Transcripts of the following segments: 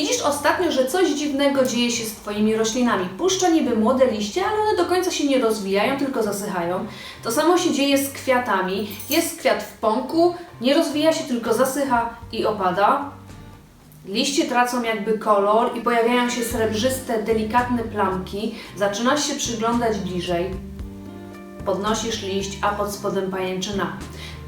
Widzisz ostatnio, że coś dziwnego dzieje się z Twoimi roślinami. Puszcza niby młode liście, ale one do końca się nie rozwijają, tylko zasychają. To samo się dzieje z kwiatami. Jest kwiat w pąku, nie rozwija się, tylko zasycha i opada. Liście tracą jakby kolor i pojawiają się srebrzyste, delikatne plamki. Zaczynasz się przyglądać bliżej. Podnosisz liść, a pod spodem pajęczyna.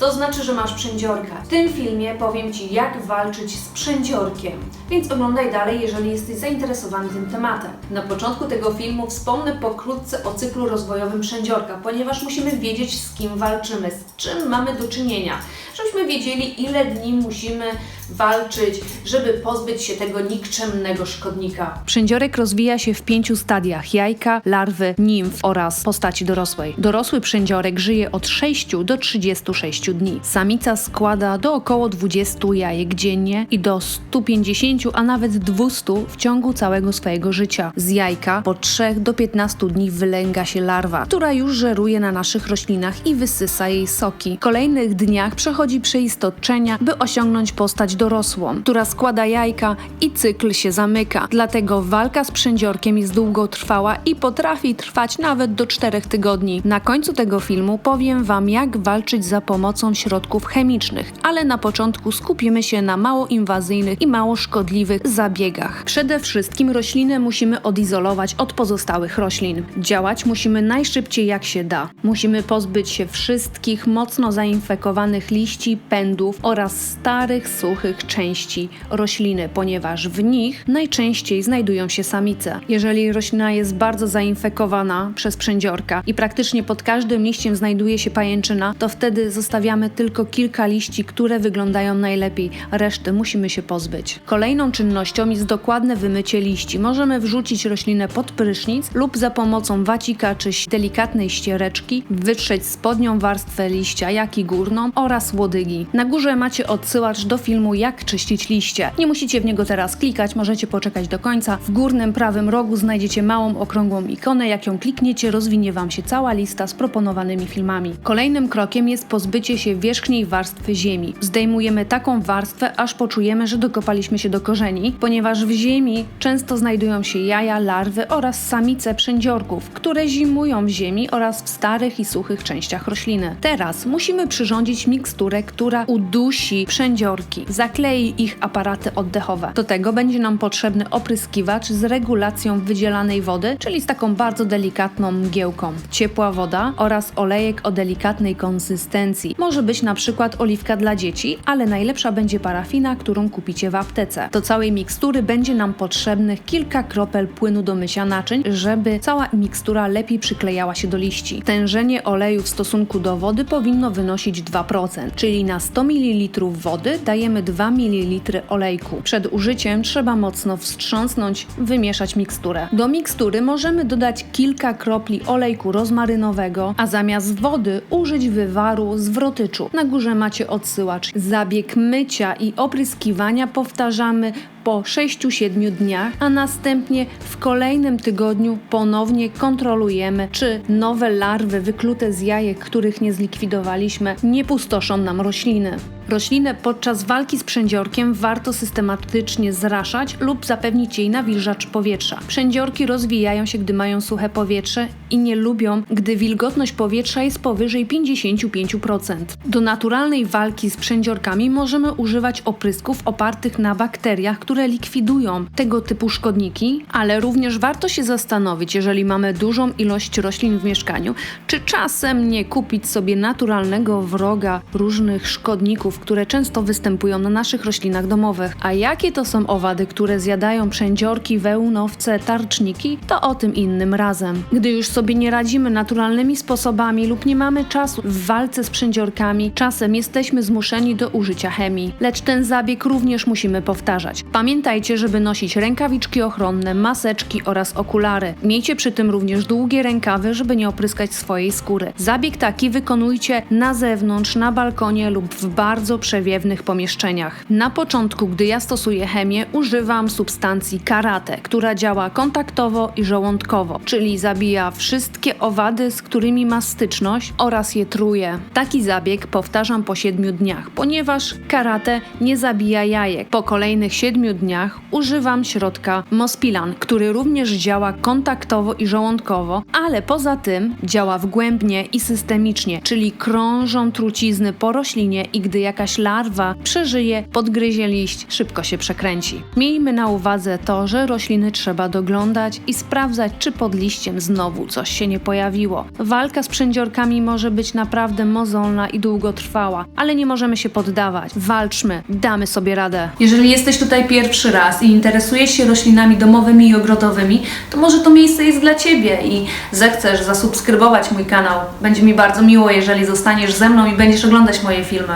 To znaczy, że masz przędziorka. W tym filmie powiem Ci, jak walczyć z przędziorkiem, więc oglądaj dalej, jeżeli jesteś zainteresowany tym tematem. Na początku tego filmu wspomnę pokrótce o cyklu rozwojowym przędziorka, ponieważ musimy wiedzieć, z kim walczymy, z czym mamy do czynienia, żebyśmy wiedzieli, ile dni musimy walczyć, żeby pozbyć się tego nikczemnego szkodnika. Przędziorek rozwija się w pięciu stadiach: jajka, larwy, nimf oraz postaci dorosłej. Dorosły przędziorek żyje od 6 do 36 dni. Samica składa do około 20 jajek dziennie i do 150, a nawet 200 w ciągu całego swojego życia. Z jajka po 3 do 15 dni wylęga się larwa, która już żeruje na naszych roślinach i wysysa jej soki. W kolejnych dniach przechodzi przeistoczenia, by osiągnąć postać dorosłą, która składa jajka i cykl się zamyka. Dlatego walka z przędziorkiem jest długotrwała i potrafi trwać nawet do 4 tygodni. Na końcu tego filmu powiem Wam, jak walczyć za pomocą środków chemicznych, ale na początku skupimy się na mało inwazyjnych i mało szkodliwych zabiegach. Przede wszystkim rośliny musimy odizolować od pozostałych roślin. Działać musimy najszybciej jak się da. Musimy pozbyć się wszystkich mocno zainfekowanych liści, pędów oraz starych, suchych części rośliny, ponieważ w nich najczęściej znajdują się samice. Jeżeli roślina jest bardzo zainfekowana przez przędziorka i praktycznie pod każdym liściem znajduje się pajęczyna, to wtedy zostawiamy tylko kilka liści, które wyglądają najlepiej. Reszty musimy się pozbyć. Kolejną czynnością jest dokładne wymycie liści. Możemy wrzucić roślinę pod prysznic lub za pomocą wacika czy delikatnej ściereczki wytrzeć spodnią warstwę liścia, jak i górną oraz łodygi. Na górze macie odsyłacz do filmu jak czyścić liście. Nie musicie w niego teraz klikać, możecie poczekać do końca. W górnym prawym rogu znajdziecie małą okrągłą ikonę, jak ją klikniecie rozwinie Wam się cała lista z proponowanymi filmami. Kolejnym krokiem jest pozbycie się wierzchniej warstwy ziemi. Zdejmujemy taką warstwę, aż poczujemy, że dokopaliśmy się do korzeni, ponieważ w ziemi często znajdują się jaja, larwy oraz samice przędziorków, które zimują w ziemi oraz w starych i suchych częściach rośliny. Teraz musimy przyrządzić miksturę, która udusi przędziorki, zaklei ich aparaty oddechowe. Do tego będzie nam potrzebny opryskiwacz z regulacją wydzielanej wody, czyli z taką bardzo delikatną mgiełką. Ciepła woda oraz olejek o delikatnej konsystencji. Może być na przykład oliwka dla dzieci, ale najlepsza będzie parafina, którą kupicie w aptece. Do całej mikstury będzie nam potrzebnych kilka kropel płynu do mycia naczyń, żeby cała mikstura lepiej przyklejała się do liści. Tężenie oleju w stosunku do wody powinno wynosić 2%, czyli na 100 ml wody dajemy 2 ml olejku. Przed użyciem trzeba mocno wstrząsnąć, wymieszać miksturę. Do mikstury możemy dodać kilka kropli olejku rozmarynowego, a zamiast wody użyć wywaru z wrotyczu. Na górze macie odsyłacz. Zabieg mycia i opryskiwania powtarzamy po 6-7 dniach, a następnie w kolejnym tygodniu ponownie kontrolujemy, czy nowe larwy wyklute z jajek, których nie zlikwidowaliśmy, nie pustoszą nam rośliny. Roślinę podczas walki z przędziorkiem warto systematycznie zraszać lub zapewnić jej nawilżacz powietrza. Przędziorki rozwijają się, gdy mają suche powietrze i nie lubią, gdy wilgotność powietrza jest powyżej 55%. Do naturalnej walki z przędziorkami możemy używać oprysków opartych na bakteriach, które likwidują tego typu szkodniki, ale również warto się zastanowić, jeżeli mamy dużą ilość roślin w mieszkaniu, czy czasem nie kupić sobie naturalnego wroga różnych szkodników, które często występują na naszych roślinach domowych. A jakie to są owady, które zjadają przędziorki, wełnowce, tarczniki, to o tym innym razem. Gdy już sobie nie radzimy naturalnymi sposobami lub nie mamy czasu w walce z przędziorkami, czasem jesteśmy zmuszeni do użycia chemii. Lecz ten zabieg również musimy powtarzać. Pamiętajcie, żeby nosić rękawiczki ochronne, maseczki oraz okulary. Miejcie przy tym również długie rękawy, żeby nie opryskać swojej skóry. Zabieg taki wykonujcie na zewnątrz, na balkonie lub w bardzo przewiewnych pomieszczeniach. Na początku, gdy ja stosuję chemię, używam substancji karate, która działa kontaktowo i żołądkowo, czyli zabija wszystkie owady, z którymi ma styczność oraz je truje. Taki zabieg powtarzam po 7 dniach, ponieważ karate nie zabija jajek. Po kolejnych 7 dniach używam środka Mospilan, który również działa kontaktowo i żołądkowo, ale poza tym działa wgłębnie i systemicznie, czyli krążą trucizny po roślinie i gdy jakaś larwa przeżyje, podgryzie liść, szybko się przekręci. Miejmy na uwadze to, że rośliny trzeba doglądać i sprawdzać, czy pod liściem znowu coś się nie pojawiło. Walka z przędziorkami może być naprawdę mozolna i długotrwała, ale nie możemy się poddawać. Walczmy, damy sobie radę. Jeżeli jesteś tutaj pierwszy raz i interesujesz się roślinami domowymi i ogrodowymi, to może to miejsce jest dla Ciebie i zechcesz zasubskrybować mój kanał. Będzie mi bardzo miło, jeżeli zostaniesz ze mną i będziesz oglądać moje filmy.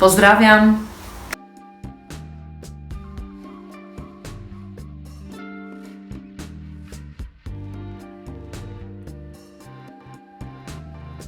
Pozdrawiam.